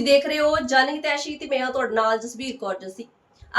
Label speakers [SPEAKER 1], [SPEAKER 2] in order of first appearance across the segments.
[SPEAKER 1] ਤੁਸੀਂ ਦੇਖ ਰਹੇ ਹੋ ਜਨਹਿਤ ਐਸ਼ੀ ਤੇ ਮੈਂ ਤੁਹਾਡੇ ਨਾਲ ਜਸਬੀਰ ਕੌਰ ਜੱਸੀ।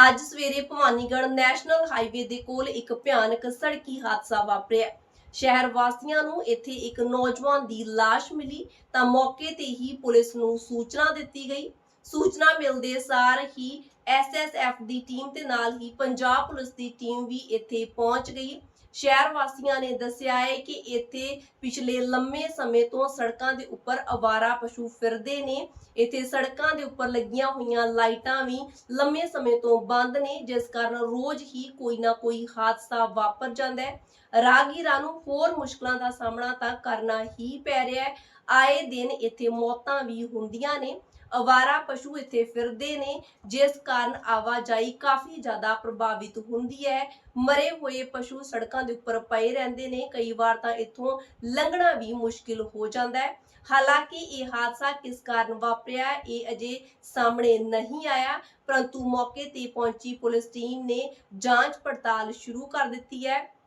[SPEAKER 1] ਅੱਜ ਸਵੇਰੇ ਭਵਾਨੀਗੜ੍ਹ ਨੈਸ਼ਨਲ ਹਾਈਵੇ ਦੇ ਕੋਲ ਇੱਕ ਭਿਆਨਕ ਸੜਕੀ ਹਾਦਸਾ ਵਾਪਰਿਆ। ਸ਼ਹਿਰ ਵਾਸੀਆਂ ਨੂੰ ਇੱਥੇ ਇੱਕ ਨੌਜਵਾਨ ਦੀ ਲਾਸ਼ ਮਿਲੀ ਤਾਂ ਮੌਕੇ ਤੇ ਹੀ ਪੁਲਿਸ ਨੂੰ ਸੂਚਨਾ ਦਿੱਤੀ ਗਈ। ਸੂਚਨਾ ਮਿਲਦੇ ਸਾਰ ਹੀ ਐਸਐਸਐਫ ਦੀ ਟੀਮ ਤੇ ਨਾਲ ਹੀ ਪੰਜਾਬ ਪੁਲਿਸ ਦੀ ਟੀਮ ਵੀ ਇੱਥੇ ਪਹੁੰਚ ਗਈ। ਸ਼ਹਿਰ ਵਾਸੀਆਂ ਨੇ ਦੱਸਿਆ ਹੈ ਕਿ ਇੱਥੇ ਪਿਛਲੇ ਲੰਮੇ ਸਮੇਂ ਤੋਂ ਸੜਕਾਂ ਦੇ ਉੱਪਰ ਅਵਾਰਾ ਪਸ਼ੂ ਫਿਰਦੇ ਨੇ। ਇੱਥੇ ਸੜਕਾਂ ਦੇ ਉੱਪਰ ਲੱਗੀਆਂ ਹੋਈਆਂ ਲਾਈਟਾਂ ਵੀ ਲੰਮੇ ਸਮੇਂ ਤੋਂ ਬੰਦ ਨੇ, ਜਿਸ ਕਾਰਨ ਰੋਜ਼ ਹੀ ਕੋਈ ਨਾ ਕੋਈ ਹਾਦਸਾ ਵਾਪਰ ਜਾਂਦਾ ਹੈ। ਰਾਹਗੀਰਾਂ ਨੂੰ ਹੋਰ ਮੁਸ਼ਕਲਾਂ ਦਾ ਸਾਹਮਣਾ ਤਾਂ ਕਰਨਾ ਹੀ ਪੈ ਰਿਹਾ ਹੈ। ਆਏ ਦਿਨ ਇੱਥੇ ਮੌਤਾਂ ਵੀ ਹੁੰਦੀਆਂ ਨੇ। ਅਵਾਰਾ ਪਸ਼ੂ ਇੱਥੇ ਫਿਰਦੇ ਨੇ, ਜਿਸ ਕਾਰਨ ਆਵਾਜਾਈ ਕਾਫੀ ਜ਼ਿਆਦਾ ਪ੍ਰਭਾਵਿਤ ਹੁੰਦੀ ਹੈ। ਮਰੇ ਹੋਏ ਪਸ਼ੂ ਸੜਕਾਂ ਦੇ ਉੱਪਰ ਪਏ ਰਹਿੰਦੇ ਨੇ। ਕਈ ਵਾਰ ਤਾਂ ਇੱਥੋਂ ਲੰਘਣਾ ਵੀ ਮੁਸ਼ਕਿਲ ਹੋ ਜਾਂਦਾ ਹੈ। ਹਾਲਾਂਕਿ ਇਹ ਹਾਦਸਾ ਕਿਸ ਕਾਰਨ ਵਾਪਰਿਆ, ਇਹ ਅਜੇ ਸਾਹਮਣੇ ਨਹੀਂ ਆਇਆ, ਪਰੰਤੂ ਮੌਕੇ ਤੇ ਪਹੁੰਚੀ ਪੁਲਿਸ ਟੀਮ ਨੇ ਜਾਂਚ ਪੜਤਾਲ ਸ਼ੁਰੂ ਕਰ ਦਿੱਤੀ ਹੈ।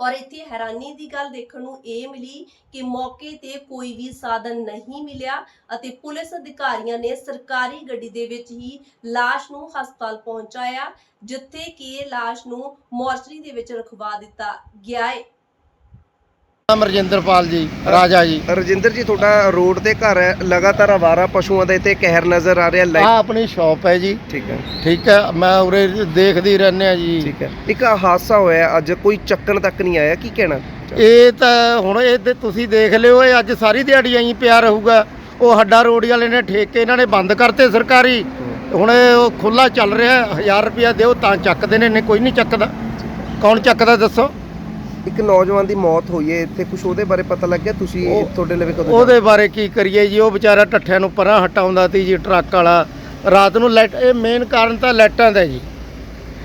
[SPEAKER 1] ਔਰ ਇੱਥੇ ਹੈਰਾਨੀ ਦੀ ਗੱਲ ਦੇਖਣ ਨੂੰ ਇਹ ਮਿਲੀ ਕਿ ਮੌਕੇ ਤੇ ਕੋਈ ਵੀ ਸਾਧਨ ਨਹੀਂ ਮਿਲਿਆ ਅਤੇ ਪੁਲਿਸ ਅਧਿਕਾਰੀਆਂ ਨੇ ਸਰਕਾਰੀ ਗੱਡੀ ਦੇ ਵਿੱਚ ਹੀ ਲਾਸ਼ ਨੂੰ ਹਸਪਤਾਲ ਪਹੁੰਚਾਇਆ, ਜਿੱਥੇ ਕਿ ਲਾਸ਼ ਨੂੰ ਮੋਰਚਰੀ ਦੇ ਵਿੱਚ ਰਖਵਾ ਦਿੱਤਾ ਗਿਆ ਹੈ।
[SPEAKER 2] ਅਮਰਜਿੰਦਰਪਾਲ ਜੀ ਰਾਜਾ ਜੀ।
[SPEAKER 3] ਰਜਿੰਦਰ ਜੀ ਤੁਹਾਡਾ ਰੋਡ ਤੇ ਘਰ ਹੈ ਲਗਾਤਾਰ ਆਵਾਰਾ ਪਸ਼ੂਆਂ ਦਾ ਇੱਥੇ ਕਹਿਰ ਨਜ਼ਰ ਆ ਰਿਹਾ
[SPEAKER 2] ਆ ਆਪਣੀ ਸ਼ਾਪ ਹੈ ਜੀ।
[SPEAKER 3] ਠੀਕ ਹੈ।
[SPEAKER 2] ਠੀਕ ਹੈ ਮੈਂ ਉਰੇ ਦੇਖਦੀ ਰਹਿੰਦੇ ਆ ਜੀ।
[SPEAKER 3] ਠੀਕ ਹੈ। ਇੱਕ ਆਹ ਹਾਦਸਾ ਹੋਇਆ ਅੱਜ ਕੋਈ ਚੱਕਣ ਤੱਕ ਨਹੀਂ ਆਇਆ ਕੀ ਕਹਿਣਾ?
[SPEAKER 2] ਇਹ ਤਾਂ ਹੁਣ ਇਹ ਤੇ ਤੁਸੀਂ ਦੇਖ ਲਿਓ ਇਹ ਅੱਜ ਸਾਰੀ ਦਿਹਾੜੀ ਐਂ ਪਿਆ ਰਹੂਗਾ। ਉਹ ਹੱਡਾ ਰੋੜੀ ਵਾਲੇ ਨੇ ਠੇਕੇ ਇਹਨਾਂ ਨੇ ਬੰਦ ਕਰਤੇ ਸਰਕਾਰੀ। ਹੁਣ ਇਹ ਉਹ ਖੁੱਲਾ ਚੱਲ ਰਿਹਾ 1000 ਰੁਪਿਆ ਦਿਓ ਤਾਂ ਚੱਕਦੇ ਨੇ ਨਹੀਂ ਕੋਈ ਨਹੀਂ ਚੱਕਦਾ। ਕੌਣ ਚੱਕਦਾ ਦੱਸੋ?
[SPEAKER 3] ਇੱਕ ਨੌਜਵਾਨ ਦੀ ਮੌਤ ਹੋਈ ਹੈ ਇੱਥੇ ਕੁਝ ਉਹਦੇ ਬਾਰੇ ਪਤਾ ਲੱਗਿਆ ਤੁਸੀਂ ਤੁਹਾਡੇ ਲਵੇ ਕਦੋਂ
[SPEAKER 2] ਉਹਦੇ ਬਾਰੇ ਕੀ ਕਰੀਏ ਜੀ? ਉਹ ਵਿਚਾਰਾ ਟੱਠਿਆਂ ਨੂੰ ਪਰਾਂ ਹਟਾਉਂਦਾ ਤੀ ਜੀ ਟਰੱਕ ਵਾਲਾ। ਰਾਤ ਨੂੰ ਲਾਈਟ ਇਹ ਮੇਨ ਕਾਰਨ ਤਾਂ ਲਾਈਟਾਂ ਦਾ ਜੀ।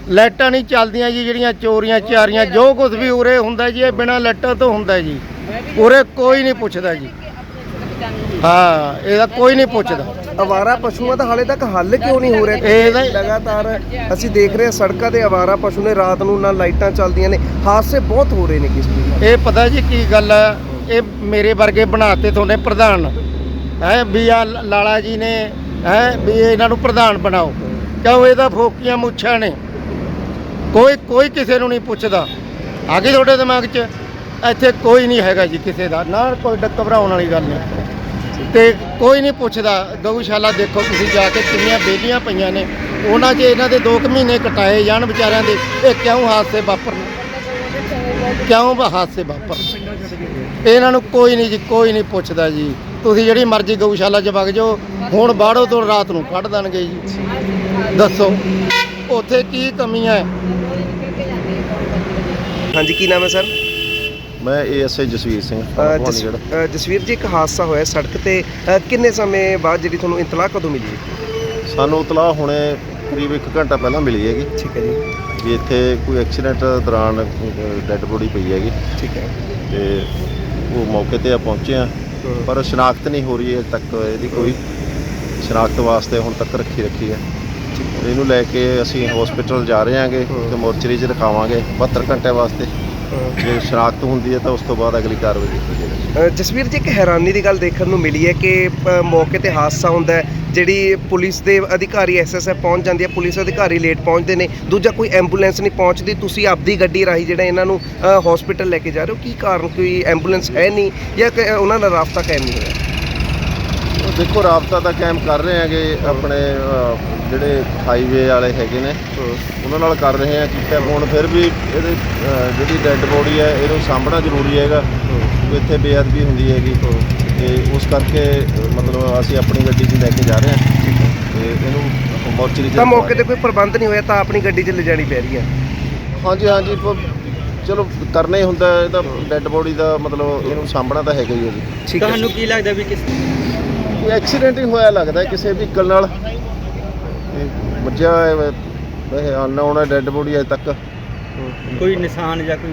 [SPEAKER 2] ਲਾਈਟਾਂ ਨਹੀਂ ਚੱਲਦੀਆਂ ਜੀ ਜਿਹੜੀਆਂ ਚੋਰੀਆਂ ਚਾਰੀਆਂ ਜੋ ਕੁਝ ਵੀ ਉਰੇ ਹੁੰਦਾ ਜੀ ਇਹ ਬਿਨਾਂ ਲਾਈਟਾਂ ਤੋਂ ਹੁੰਦਾ ਜੀ। ਉਰੇ ਕੋਈ ਨਹੀਂ ਪੁੱਛਦਾ ਜੀ। ਹਾਂ ਇਹਦਾ ਕੋਈ ਨਹੀਂ ਪੁੱਛਦਾ।
[SPEAKER 3] ਆਵਾਰਾ ਪਸ਼ੂਆਂ ਦਾ ਹਾਲੇ ਤੱਕ ਹੱਲ ਕਿਉਂ ਨਹੀਂ ਹੋ ਰਿਹਾ?
[SPEAKER 2] ਇਹਦਾ ਹੀ-
[SPEAKER 3] ਲਗਾਤਾਰ ਅਸੀਂ ਦੇਖ ਰਹੇ ਹਾਂ ਸੜਕਾਂ ਤੇ ਆਵਾਰਾ ਪਸ਼ੂ ਨੇ ਰਾਤ ਨੂੰ ਨਾ ਲਾਈਟਾਂ ਚੱਲਦੀਆਂ ਨੇ। ਹਾਦਸੇ ਬਹੁਤ ਹੋ ਰਹੇ ਨੇ ਕਿਸ ਚੀਜ਼
[SPEAKER 2] ਇਹ ਪਤਾ ਜੀ ਕੀ ਗੱਲ ਹੈ ਇਹ ਮੇਰੇ ਵਰਗੇ ਬਣਾਤੇ ਤੁਹਾਨੇ ਪ੍ਰਧਾਨ। ਹੈ ਵੀ ਆ ਲਾਲਾ ਜੀ ਨੇ ਹੈ ਵੀ ਇਹਨਾਂ ਨੂੰ ਪ੍ਰਧਾਨ ਬਣਾਓ। ਕਿਉਂ ਇਹਦਾ ਫੋਕੀਆਂ ਮੁੱਛਾਂ ਨੇ? ਕੋਈ ਕੋਈ ਕਿਸੇ ਨੂੰ ਨਹੀਂ ਪੁੱਛਦਾ। ਆ ਗਈ ਤੁਹਾਡੇ ਦਿਮਾਗ 'ਚ? ਇੱਥੇ ਕੋਈ ਨਹੀਂ ਹੈਗਾ ਜੀ ਕਿਸੇ ਦਾ। ਨਾ ਕੋਈ ਡ- ਘਬਰਾਉਣ ਵਾਲੀ ਗੱਲ ਨਹੀਂ। ਤੇ ਕੋਈ ਨਹੀਂ ਪੁੱਛਦਾ, ਗਊਸ਼ਾਲਾ ਦੇਖੋ ਤੁਸੀਂ ਜਾ ਕੇ ਕਿੰਨੀਆਂ ਬੇਲੀਆਂ ਪਈਆਂ ਨੇ। ਉਹਨਾਂ 'ਚ ਇਹਨਾਂ ਦੇ 2 ਮਹੀਨੇ ਕਟਾਏ ਜਾਣ ਵਿਚਾਰਿਆਂ ਦੇ, ਇਹ ਕਿਉਂ ਹਾਦਸੇ ਵਾਪਰਨ? ਕਿਉਂ ਹਾਦਸੇ ਵਾਪਰ ਇਹਨਾਂ ਨੂੰ ਕੋਈ ਨਹੀਂ ਜੀ, ਕੋਈ ਨਹੀਂ ਪੁੱਛਦਾ ਜੀ। ਤੁਸੀਂ ਜਿਹੜੀ ਮਰਜ਼ੀ ਗਊਸ਼ਾਲਾ 'ਚ ਵਗ ਜਾਓ, ਹੁਣ ਬਾੜੋ ਤੋਂ ਰਾਤ ਨੂੰ ਕੱਢ ਦੇਣਗੇ ਜੀ। ਦੱਸੋ, ਉੱਥੇ ਕੀ ਕਮੀ ਹੈ
[SPEAKER 3] ਹਾਂਜੀ, ਕੀ ਨਾਮ ਹੈ ਸਰ?
[SPEAKER 4] ਮੈਂ ਏਐਸਆਈ ਜਸਵੀਰ ਸਿੰਘ
[SPEAKER 3] ਅ, ਜਸ-
[SPEAKER 4] ਭਵਾਨੀਗੜ੍ਹ।
[SPEAKER 3] ਅ, ਜਸਵੀਰ ਜੀ ਇੱਕ ਹਾਦਸਾ ਹੋਇਆ ਸੜਕ ਤੇ। ਕਿੰਨੇ ਸਮੇਂ ਬਾਅਦ ਜਿਹੜੀ ਤੁਹਾਨੂੰ ਇਤਲਾਹ ਕਦੋਂ ਮਿਲੀ?
[SPEAKER 4] ਸਾਨੂੰ ਇਤਲਾਹ ਹੁਣੇ ਕਰੀਬ 1 ਘੰਟਾ ਪਹਿਲਾਂ ਮਿਲੀ ਹੈਗੀ।
[SPEAKER 3] ਠੀਕ ਹੈ ਜੀ।
[SPEAKER 4] ਵੀ ਇੱਥੇ ਕੋਈ ਐਕਸੀਡੈਂਟ ਦੌਰਾਨ ਡੈੱਡ ਬੋਡੀ ਪਈ ਹੈਗੀ।
[SPEAKER 3] ਠੀਕ ਹੈ।
[SPEAKER 4] ਤੇ ਉਹ ਮੌਕੇ ਤੇ ਆ ਪਹੁੰਚੇ ਆ ਪਰ ਸ਼ਨਾਖਤ ਨਹੀਂ ਹੋ ਰਹੀ ਹੈ ਤੱਕ ਇਹਦੀ ਕੋਈ। ਸ਼ਨਾਖਤ ਵਾਸਤੇ ਹੁਣ ਤੱਕ ਰੱਖੀ ਰੱਖੀ ਹੈ। ਇਹਨੂੰ ਲੈ ਕੇ ਅਸੀਂ ਹਸਪੀਟਲ ਜਾ ਰਹੇ ਹਾਂਗੇ ਤੇ ਮੋਰਚਰੀ 'ਚ ਰਖਾਵਾਂਗੇ। 72 ਘੰਟੇ ਵਾਸਤੇ। ਜੇ ਸ਼ਨਾਖਤ ਹੁੰਦੀ ਹੈ ਤਾਂ ਉਸ ਤੋਂ ਬਾਅਦ ਅਗਲੀ ਕਾਰਵਾਈ ਕੀਤੀ ਜਾਵੇਗੀ
[SPEAKER 3] ਅ, ਜਸਵੀਰ ਜੀ ਇੱਕ ਹੈਰਾਨੀ ਦੀ ਗੱਲ ਦੇਖਣ ਨੂੰ ਮਿਲੀ ਹੈ ਕਿ ਅ, ਮੌਕੇ ਤੇ ਹਾਦਸਾ ਹੁੰਦਾ ਹੈ ਜਿਹੜੀ ਪੁਲਿਸ ਦੇ ਅਧਿਕਾਰੀ ਐਸਐਸਐਫ ਪਹੁੰਚ ਜਾਂਦੀ ਹੈ ਪੁਲਿਸ ਅਧਿਕਾਰੀ ਲੇਟ ਪਹੁੰਚਦੇ ਨੇ ਦੂਜਾ ਕੋਈ ਐਂਬੂਲੈਂਸ ਨਹੀਂ ਪਹੁੰਚਦੀ ਤੁਸੀਂ ਆਪਦੀ ਗੱਡੀ ਰਾਹੀਂ ਜਿਹੜਾ ਇਹਨਾਂ ਨੂੰ ਹਸਪੀਟਲ ਲੈ ਕੇ ਜਾ ਰਹੇ ਹੋ ਕੀ ਕਾਰਨ ਕੋਈ ਐਂਬੂਲੈਂਸ ਹੈ ਨਹੀਂ ਜਾਂ ਕਿ ਉਹਨਾਂ ਦਾ ਰਾਬਤਾ ਕਾਇਮ ਨਹੀਂ ਹੋਇਆ?
[SPEAKER 4] ਦੇਖੋ ਰਾਬਤਾ ਤਾਂ ਕਾਇਮ ਕਰ ਰਹੇ ਹੈਗੇ ਆਪਣੇ ਅਹ, ਜਿਹੜੇ ਹਾਈਵੇ ਵਾਲੇ ਹੈਗੇ ਨੇ। ਉਹਨਾਂ ਨਾਲ ਕਰ ਰਹੇ ਆ ਕੀਤਾ ਹੁਣ ਫਿਰ ਵੀ ਇਹਦੇ ਅਹ, ਜਿਹੜੀ ਡੈੱਡ ਬੋਡੀ ਹੈ ਇਹਨੂੰ ਸਾਂਭਣਾ ਜ਼ਰੂਰੀ ਹੈਗਾ। ਕਿਉਂਕਿ ਇੱਥੇ ਬੇਅਦਬੀ ਹੁੰਦੀ ਹੈਗੀ। ਤੇ ਉਸ ਕਰਕੇ ਅਹ, ਮਤਲਬ ਅਸੀਂ ਆਪਣੀ ਗੱਡੀ 'ਚ ਲੈ ਕੇ ਜਾ ਰਹੇ ਹਾਂ। ਤੇ ਇਹਨੂੰ ਮੋਰਚਰੀ 'ਚ
[SPEAKER 3] ਤਾਂ ਮੌਕੇ ਤੇ ਕੋਈ ਪ੍ਰਬੰਧ ਨਹੀਂ ਹੋਇਆ ਤਾਂ ਆਪਣੀ ਗੱਡੀ 'ਚ ਲਿਜਾਣੀ ਪੈ ਰਹੀ ਹੈ।
[SPEAKER 4] ਹਾਂਜੀ ਹਾਂਜੀ। ਪ- ਚਲੋ ਕਰਨਾ ਹੀ ਹੁੰਦਾ ਹੈ, ਇਹਦਾ ਡੈੱਡ ਬੋਡੀ ਦਾ ਮਤਲਬ ਇਹਨੂੰ ਸਾਂਭਣਾ ਤਾਂ ਹੈਗਾ ਹੀ ਹੈ ਜੀ।
[SPEAKER 3] ਠੀਕ ਹੈ।
[SPEAKER 5] ਤੁਹਾਨੂੰ ਕੀ ਲੱਗਦਾ ਵੀ ਕਿਸ
[SPEAKER 4] ਕੋਈ ਐਕਸੀਡੈਂਟ ਹੀ ਹੋਇਆ ਲੱਗਦਾ ਹੈ ਕਿਸੇ ਵਹੀਕਲ ਨਾਲ। ਤੇ ਵੱਜਿਆ ਹੋਇਆ ਵੈਸੇ ਅਨਨੋਨ ਡੈੱਡ ਬੋਡੀ ਅਜੇ ਤੱਕ।
[SPEAKER 5] ਕੋਈ ਨਿਸ਼ਾਨ ਜਾਂ ਕੋਈ